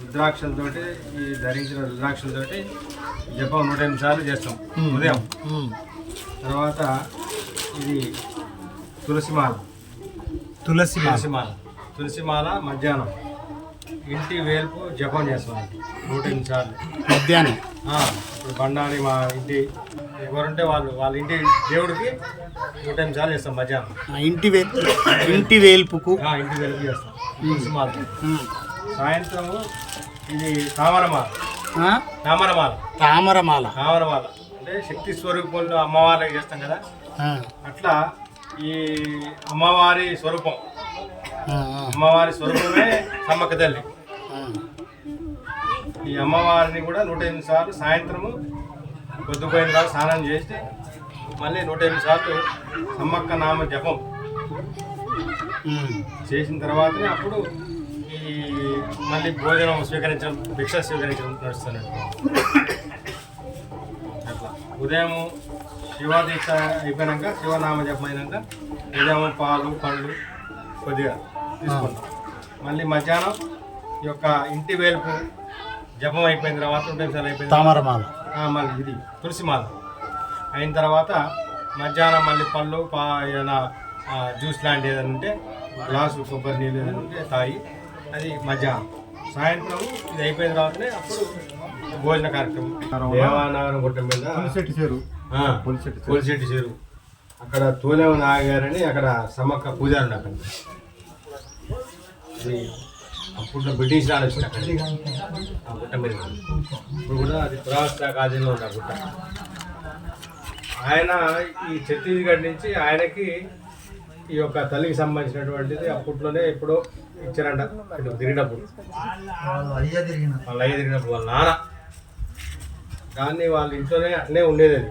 రుద్రాక్షలతోటి ఈ ధరించిన రుద్రాక్షలతోటి జపం నూట ఎనిమిది సార్లు చేస్తాం ఉదయం. తర్వాత ఇది తులసిమాల తులసి మాల. తులసిమాల తులసిమాల మధ్యాహ్నం. ఇంటి వేల్పు జపం చేస్తాం నూట ఎనిమిది సార్లు. మధ్యాహ్నం. ఆ, ఇప్పుడు బండారి మా ఇంటి ఎవరుంటే వాళ్ళు వాళ్ళ ఇంటి దేవుడికి నూట ఎనిమిది సార్లు చేస్తాం మధ్యాహ్నం. ఆ, ఇంటి వేల్పు ఇంటి వేల్పుకు. ఆ, ఇంటి వేల్పు చేస్తాం. తులసిమాల ఉమ్. సాయంత్రం ఇది తామరమాల? తామరమాల. తామరమాల. తామరమాల. అంటే శక్తి స్వరూపంలో అమ్మవారికి చేస్తాం కదా? అట్లా ఈ అమ్మవారి స్వరూపం. అమ్మవారి స్వరూపమే సమ్మక్క తల్లి. ఈ అమ్మవారిని కూడా నూట ఎనిమిది సార్లు సాయంత్రము పొద్దుపోయిన తర్వాత స్నానం చేసి మళ్ళీ నూట ఎనిమిది సార్లు సమ్మక్క నామ జపం. చేసిన తర్వాతనే అప్పుడు మళ్ళీ భోజనం స్వీకరించడం భిక్ష స్వీకరించడం నడుస్తుంది. అట్లా. ఉదయం శివాదీక్ష అయిపోయినాక శివనామ జపం అయినాక ఉదయం పాలు పండ్లు కొద్దిగా తీసుకుంటాం. మళ్ళీ మధ్యాహ్నం ఈ యొక్క ఇంటి వేలుపు జపం అయిపోయిన తర్వాత ఉంటే సార్ అయిపోయిన తర్వాత తామరమాల. ఆ, మళ్ళీ ఇది తులసిమాల అయిన తర్వాత మధ్యాహ్నం మళ్ళీ పళ్ళు పా ఏదైనా జ్యూస్ లాంటి ఏదైనా ఉంటే గ్లాసు కొబ్బరి నీళ్ళు ఏదైనా ఉంటే తాగి అది మధ్యాహ్నం. సాయంత్రం ఇది అయిపోయిన తర్వాతనే అప్పుడు భోజన కార్యక్రమం. దేవానగరం గుట్ట మీద ఆ, పులిశెట్టి చెరువు అక్కడ తోలేవ నాగారని అక్కడ సమ్మక్క పూజారుడు అక్కడ. అప్పుడు బ్రిటిష్ రాని వచ్చింది అక్కడ. ఆ గుట్ట మీద. ఇప్పుడు కూడా అది పురావస్తు కాజీలో ఉంది ఆ గుట్ట. ఆయన ఈ ఛత్తీస్గఢ్ నుంచి ఆయనకి ఈ యొక్క తల్లికి సంబంధించినటువంటిది అప్పట్లోనే ఎప్పుడో ఇచ్చారంట. ఇటు తిరిగినప్పుడు. వాళ్ళ అయ్య తిరిగినప్పుడు వాళ్ళ నాన్న. దాన్ని వాళ్ళ ఇంట్లోనే అట్లే ఉండేది అది.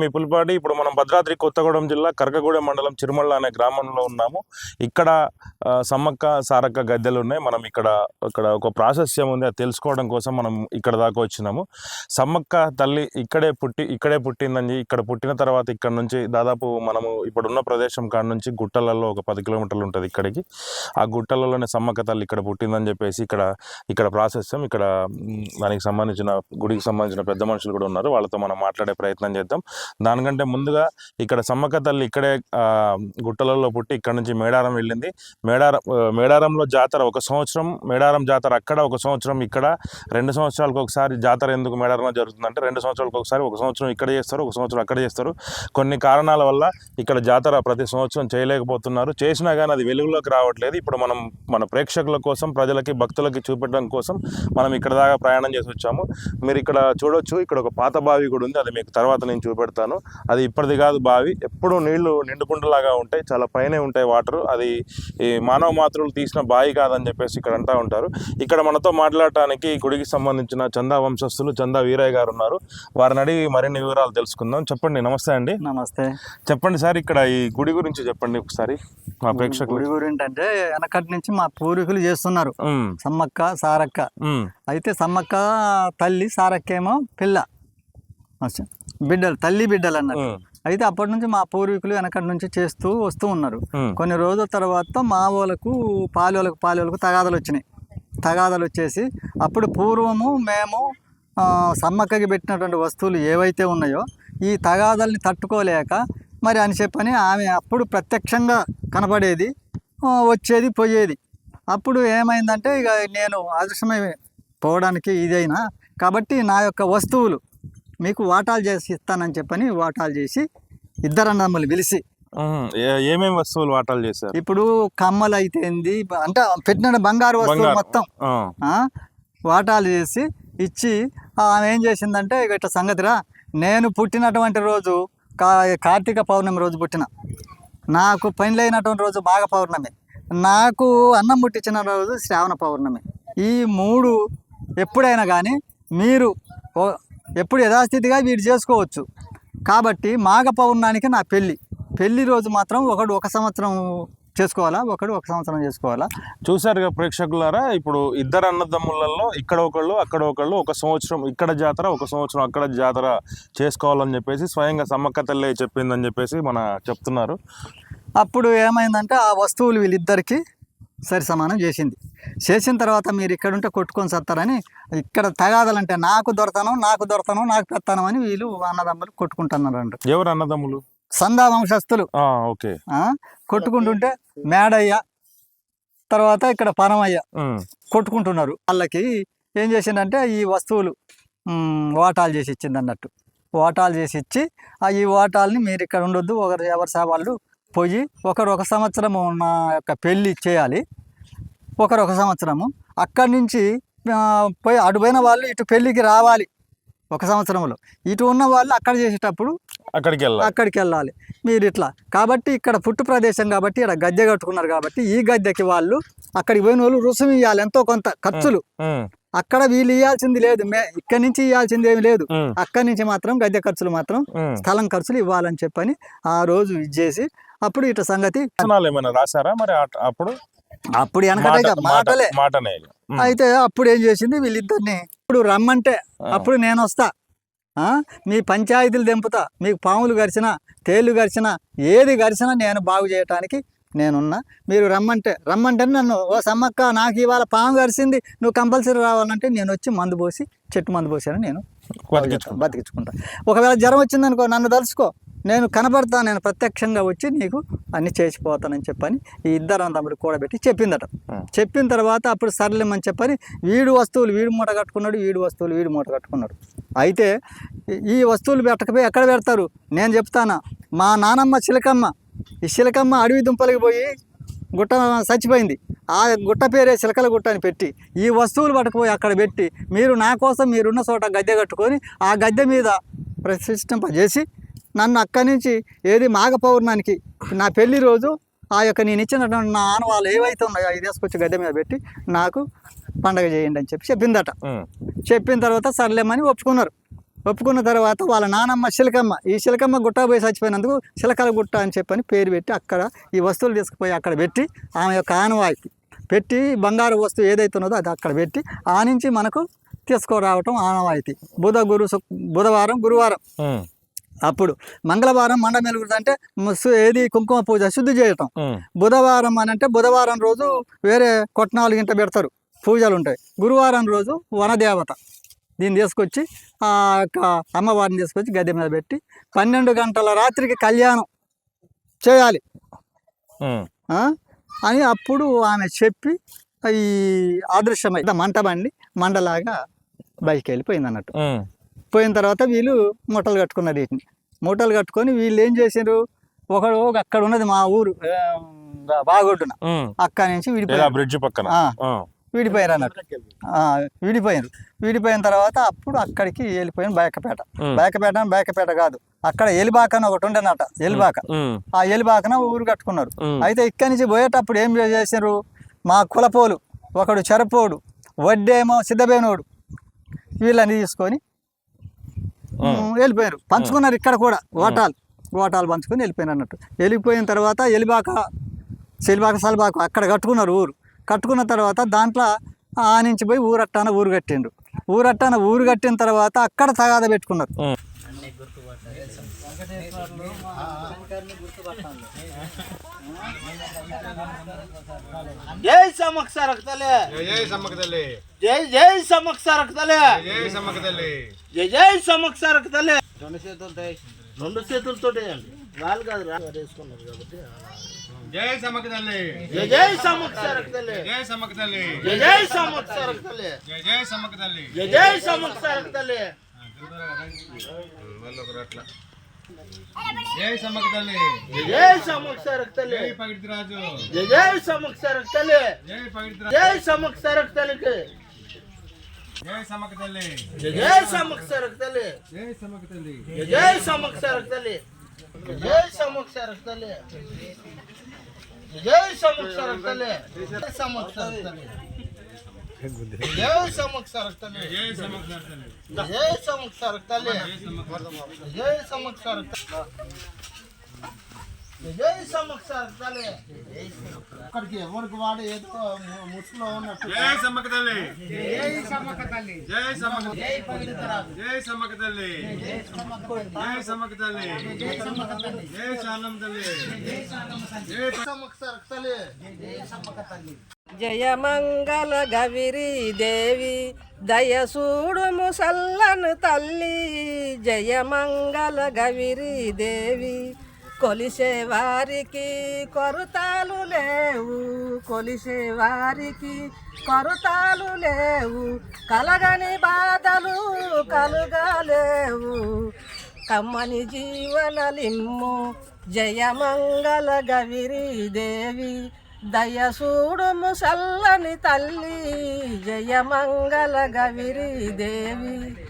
మీ పులిపాడి ఇప్పుడు మనం భద్రాద్రి కొత్తగూడెం జిల్లా కరకగూడెం మండలం చిరుమల్ల అనే గ్రామంలో ఉన్నాము. ఇక్కడ సమ్మక్క సారక్క గద్దెలు ఉన్నాయి. మనం ఇక్కడ ఇక్కడ ఒక ప్రాశస్యం ఉంది అది తెలుసుకోవడం కోసం మనం ఇక్కడ దాకా వచ్చినాము. సమ్మక్క తల్లి ఇక్కడే పుట్టి ఇక్కడే పుట్టిందని ఇక్కడ పుట్టిన తర్వాత ఇక్కడ నుంచి దాదాపు మనము ఇప్పుడున్న ప్రదేశం కాడ నుంచి గుట్టలలో ఒక పది కిలోమీటర్లు ఉంటుంది ఇక్కడికి. ఆ గుట్టలలోనే సమ్మక్క తల్లి ఇక్కడ పుట్టిందని చెప్పేసి ఇక్కడ ఇక్కడ ప్రాశస్యం ఇక్కడ దానికి సంబంధించిన గుడికి సంబంధించిన పెద్ద మనుషులు కూడా ఉన్నారు. వాళ్ళతో మనం మాట్లాడే ప్రయత్నం చేద్దాం. దానికంటే ముందుగా ఇక్కడ సమ్మక్క తల్లి ఇక్కడే గుట్టలలో పుట్టి ఇక్కడ నుంచి మేడారం వెళ్ళింది. మేడారం మేడారంలో జాతర ఒక సంవత్సరం మేడారం జాతర అక్కడ ఒక సంవత్సరం ఇక్కడ. రెండు సంవత్సరాలకు ఒకసారి జాతర ఎందుకు మేడారంలో జరుగుతుందంటే రెండు సంవత్సరాలకు ఒకసారి ఒక సంవత్సరం ఇక్కడ చేస్తారు ఒక సంవత్సరం అక్కడ చేస్తారు. కొన్ని కారణాల వల్ల ఇక్కడ జాతర ప్రతి సంవత్సరం చేయలేకపోతున్నారు. చేసినా కానీ అది వెలుగులోకి రావట్లేదు. ఇప్పుడు మనం మన ప్రేక్షకుల కోసం ప్రజలకి భక్తులకి చూపెట్టడం కోసం మనం ఇక్కడ దాకా ప్రయాణం చేసి వచ్చాము. మీరు ఇక్కడ చూడొచ్చు. ఇక్కడ ఒక పాత బావి కూడా ఉంది. అది మీకు తర్వాత నేను చూపెడతాను అది ఇప్పటిది కాదు బావి. ఎప్పుడూ నీళ్ళు నిండుకుండలాగా ఉంటాయి. చాలా పైనే ఉంటాయి వాటర్. అది ఈ మానవ మాతృలు తీసిన బావి కాదని చెప్పేసి ఇక్కడ అంటా ఉంటారు. ఇక్కడ మనతో మాట్లాడటానికి గుడికి సంబంధించిన చందా వంశస్థులు చందా వీరయ్య గారు ఉన్నారు. వారిని అడిగి మరిన్ని వివరాలు తెలుసుకుందాం. చెప్పండి నమస్తే అండి. నమస్తే. చెప్పండి సార్ ఇక్కడ ఈ గుడి గురించి చెప్పండి ఒకసారి. మా ప్రేక్షకులు. గుడి గురించి అంటే వెనకటి నుంచి మా పూర్వీకులు చేస్తున్నారు. సమ్మక్క సారక్క. అయితే సమ్మక్క తల్లి సారక్క ఏమో పిల్ల. బిడ్డలు తల్లి బిడ్డలు అన్నారు అయితే అప్పటి నుంచి మా పూర్వీకులు వెనకటి నుంచి చేస్తూ వస్తూ ఉన్నారు. కొన్ని రోజుల తర్వాత మా వాళ్ళకు పాలోళ్ళకు పాలోళ్ళకు తగాదలు వచ్చినాయి. తగాదలు వచ్చేసి అప్పుడు పూర్వము మేము సమ్మక్కకి పెట్టినటువంటి వస్తువులు ఏవైతే ఉన్నాయో ఈ తగాదల్ని తట్టుకోలేక మరి అని చెప్పని ఆమె అప్పుడు ప్రత్యక్షంగా కనబడేది వచ్చేది పోయేది. అప్పుడు ఏమైందంటే ఇక నేను అదృశ్యమై పోవడానికి ఇదైనా కాబట్టి నా యొక్క వస్తువులు మీకు వాటాలు చేసి ఇస్తానని చెప్పని వాటాలు చేసి ఇద్దరు అన్నదమ్ములు పిలిచి ఏమేమి వస్తువులు వాటాలు చేశారు? ఇప్పుడు కమ్మలు అయితేంది అంటే పెట్టిన బంగారు వస్తువులు. మొత్తం. వాటాలు చేసి ఇచ్చి ఆమె ఏం చేసిందంటే ఇట్లా సంగతిరా నేను పుట్టినటువంటి రోజు కా కార్తీక పౌర్ణమి రోజు పుట్టిన. నాకు పెళ్ళైనటువంటి రోజు మాఘ పౌర్ణమి. నాకు అన్నం పుట్టించిన రోజు శ్రావణ పౌర్ణమి. ఈ మూడు ఎప్పుడైనా కానీ మీరు ఓ- ఎప్పుడు యథాస్థితిగా వీరు చేసుకోవచ్చు. కాబట్టి మాఘ పౌర్ణానికి నా పెళ్ళి. పెళ్ళి రోజు మాత్రం ఒకడు ఒక సంవత్సరం చేసుకోవాలా ఒకడు ఒక సంవత్సరం చేసుకోవాలా? చూశారుగా ప్రేక్షకులారా ఇప్పుడు ఇద్దరు అన్నదమ్ములలో ఇక్కడ ఒకళ్ళు అక్కడ ఒకళ్ళు ఒక సంవత్సరం ఇక్కడ జాతర ఒక సంవత్సరం అక్కడ జాతర చేసుకోవాలని చెప్పేసి స్వయంగా సమ్మక్క తల్లి చెప్పిందని చెప్పేసి మన చెప్తున్నారు. అప్పుడు ఏమైందంటే ఆ వస్తువులు వీళ్ళిద్దరికి సరి సమానం చేసింది. చేసిన తర్వాత మీరు ఇక్కడ ఉంటే కొట్టుకొని సత్తారని ఇక్కడ తగాదాలంటే నాకు దొరతనం నాకు దొరతనం నాకు పెత్తనం అని వీళ్ళు అన్నదమ్ములు కొట్టుకుంటున్నారంట. ఎవరు అన్నదమ్ములు? సందా వంశస్థులు. ఓకే. ఆ, కొట్టుకుంటుంటే మేడయ్య తర్వాత ఇక్కడ పరమయ్య కొట్టుకుంటున్నారు. వాళ్ళకి ఏం చేసిందంటే ఈ వస్తువులు మ్, వాటాలు చేసి ఇచ్చింది అన్నట్టు వాటాలు చేసి ఇచ్చి ఆ ఈ వాటాలని మీరు ఇక్కడ ఉండొద్దు ఒకరు ఎవరి వాళ్ళు పోయి ఒకరు ఒక సంవత్సరము నా యొక్క పెళ్ళి చేయాలి. ఒకరు ఒక సంవత్సరము. అక్కడి నుంచి పోయి అటుపోయిన వాళ్ళు ఇటు పెళ్ళికి రావాలి. ఒక సంవత్సరంలో ఇటు ఉన్న వాళ్ళు అక్కడ చేసేటప్పుడు అక్కడికి వెళ్ళాలి అక్కడికి వెళ్ళాలి మీరు ఇట్లా. కాబట్టి ఇక్కడ పుట్టు ప్రదేశం కాబట్టి ఇక్కడ గద్దె కట్టుకున్నారు కాబట్టి ఈ గద్దెకి వాళ్ళు అక్కడికి పోయిన వాళ్ళు రుసుము ఇవ్వాలి ఎంతో కొంత ఖర్చులు. అక్కడ వీళ్ళు ఇవ్వాల్సింది లేదు. మే ఇక్కడి నుంచి ఇవ్వాల్సింది ఏమి లేదు. అక్కడి నుంచి మాత్రం గద్దె ఖర్చులు మాత్రం. స్థలం ఖర్చులు ఇవ్వాలని చెప్పని ఆ రోజు ఇచ్చేసి అప్పుడు ఇట సంగతి ఏమైనా రాశారా మరి అప్పుడు? అప్పుడు మాటలే. మాటనే అయితే అప్పుడు ఏం చేసింది వీళ్ళిద్దరిని ఇప్పుడు రమ్మంటే. అప్పుడు నేను వస్తా? మీ పంచాయతీలు దెంపుతా మీకు పాములు గరిచినా తేళ్ళు గరిచినా ఏది గరిచినా నేను బాగు చేయటానికి నేనున్నా. మీరు రమ్మంటే రమ్మంటే నన్ను ఓ సమ్మక్క నాకు ఇవాళ పాము గరిచింది నువ్వు కంపల్సరీ రావాలంటే నేను వచ్చి మందు పోసి చెట్టు మందు పోసాను నేను. బతికించుకుంటా. ఒకవేళ జ్వరం వచ్చిందనుకో నన్ను తలుసుకో నేను కనబడతా నేను ప్రత్యక్షంగా వచ్చి నీకు అన్ని చేసిపోతానని చెప్పని ఈ ఇద్దరు తమ్ముడు కూడబెట్టి చెప్పిందట. చెప్పిన తర్వాత అప్పుడు సర్లేమని చెప్పని వీడు వస్తువులు వీడు మూట కట్టుకున్నాడు వీడు వస్తువులు వీడు మూట కట్టుకున్నాడు. అయితే ఈ- ఈ వస్తువులు పెట్టకపోయి ఎక్కడ పెడతారు? నేను చెప్తానా మా నానమ్మ చిలకమ్మ ఈ చిలకమ్మ అడవి దుంపలకి పోయి గుట్ట చచ్చిపోయింది. ఆ గుట్ట పేరే చిలకల గుట్ట అని పెట్టి ఈ వస్తువులు పట్టుకుపోయి అక్కడ పెట్టి మీరు నా కోసం మీరున్న చోట గద్దె కట్టుకొని ఆ గద్దె మీద ప్రతిష్ఠింపజేసి నన్ను అక్కడి నుంచి ఏది మాఘ పౌర్ణానికి నా పెళ్ళి రోజు ఆ యొక్క నేను ఇచ్చినటువంటి నా ఆనవాళ్ళు ఏవైతే ఉన్నాయో అవి తీసుకొచ్చి గద్దె మీద పెట్టి నాకు పండగ చేయండి అని చెప్పి చెప్పిందట. చెప్పిన తర్వాత సర్లేమని ఒప్పుకున్నారు. ఒప్పుకున్న తర్వాత వాళ్ళ నానమ్మ చిలకమ్మ ఈ చిలకమ్మ గుట్ట పోయి చచ్చిపోయినందుకు చిలకల గుట్ట అని చెప్పని పేరు పెట్టి అక్కడ ఈ వస్తువులు తీసుకుపోయి అక్కడ పెట్టి ఆమె యొక్క ఆనవాయికి పెట్టి బంగారు వస్తువు ఏదైతే ఉన్నదో అది అక్కడ పెట్టి ఆ నుంచి మనకు తీసుకురావటం ఆనవాయితీ. బుధ గురు బుధవారం గురువారం. అప్పుడు మంగళవారం మండ మెలుగుడు అంటే ఏది కుంకుమ పూజ శుద్ధి చేయటం. బుధవారం అని అంటే బుధవారం రోజు వేరే కొట్నాలు గింట పెడతారు. పూజలు ఉంటాయి. గురువారం రోజు వనదేవత. దీన్ని తీసుకొచ్చి ఆ యొక్క అమ్మవారిని తీసుకొచ్చి గద్దె మీద పెట్టి పన్నెండు గంటల రాత్రికి కళ్యాణం చేయాలి? అని అప్పుడు ఆమె చెప్పి ఈ అదృశ్యమై మంట బండి మండలాగా బయటికి వెళ్ళిపోయింది అన్నట్టు పోయిన తర్వాత వీళ్ళు మూటలు కట్టుకున్నారు వీటిని. మూటలు కట్టుకొని వీళ్ళు ఏం చేశారు ఒకడు అక్కడ ఉన్నది మా ఊరు బాగొడ్డున. అక్కడి నుంచి విడిపోయారు. బ్రిడ్జ్ పక్కన. విడిపోయారు అన్నట్టు. విడిపోయారు. విడిపోయిన తర్వాత అప్పుడు అక్కడికి వెళ్ళిపోయాను బయకపేట. బయకపేట బయకపేట కాదు. అక్కడ ఎలిబాక అని ఒకటి ఉండేనట ఎలిబాక ఆ ఎలిబాకన ఊరు కట్టుకున్నారు. అయితే ఇక్కడి నుంచి పోయేటప్పుడు ఏం చేశారు మా కులపోలు ఒకడు చెరపోడు వడ్డేమో సిద్ధబేనోడు వీళ్ళని తీసుకొని వెళ్ళిపోయారు. పంచుకున్నారు ఇక్కడ కూడా. ఓటాలు ఓటాలు పంచుకొని వెళ్ళిపోయినారు అన్నట్టు. వెళ్ళిపోయిన తర్వాత ఎలిబాక సెలిబాక సలిబాక అక్కడ కట్టుకున్నారు ఊరు. కట్టుకున్న తర్వాత దాంట్లో ఆ నుంచి పోయి ఊరట్టాన ఊరు కట్టిండ్రు. ఊరట్టాన ఊరు కట్టిన తర్వాత అక్కడ తగాద పెట్టుకున్నారు. జై సమక్ష రక్తలే జై సమ్మక తల్లి జై జై సమక్ష రక్తలే జై సమ్మక తల్లి జై జై సమక్ష రక్తలే రెండు చేతులతో రెండు చేతులతో వేయండి వాళ్ళు కాదు రా వేసుకున్నారు కాబట్టి జై తల్లి జై జై జై తల్లి జై జై జై జై తల్లి జై జై మళ్ళీ ఒకరు అట్లా జై సమ్మక తల్లి జై జై సమక్ష రక్తలే జై పగిడిరాజు జై జై సమక్ష రక్తలే జై పగిడిరాజు జై సమక్ష రక్తలకి జై సమ్మక తల్లి జై జై సమక్ష తల్లి జై జై సమక్ష రక్తలే జై సమక్ష రక్తలే జై సమక్ష రక్తలే జై సమక్ష రక్తలే జై సమక్ష రక్తలే జై సమ్మక తల్లి జై సమక్ష రక్తలే జై సమక్ష రక్త జై సమ్మక్క సార్ తల్లి అక్కడికి ఎవరికి వాడు ఏదో ము- ముసుగులో ఉన్నట్టు జై సమ్మక్క తల్లి జై సమ్మక్క తల్లి జై సమ్మక్క జై పవిత్రాలు జై సమ్మక్క తల్లి జై సమ్మక్క తల్లి జై సమ్మక్క తల్లి జై సమ్మక్క తల్లి జై శాలం తల్లి జై సమ్మక్క సార్ తల్లి జై సమ్మక్క తల్లి జయమంగళ గవిరి దేవి దయసూడు ముసల్లను తల్లి. జయమంగళ గవిరి దేవి కొలిసే వారికి కొరతాలు లేవు. కొలిసే వారికి కొరతాలు లేవు. కలగని బాధలు కలుగలేవు. కమ్మని జీవనలిమ్ము జయమంగళ గవిరి దేవి దయసూడుము చల్లని తల్లి జయమంగళ గవిరి దేవి.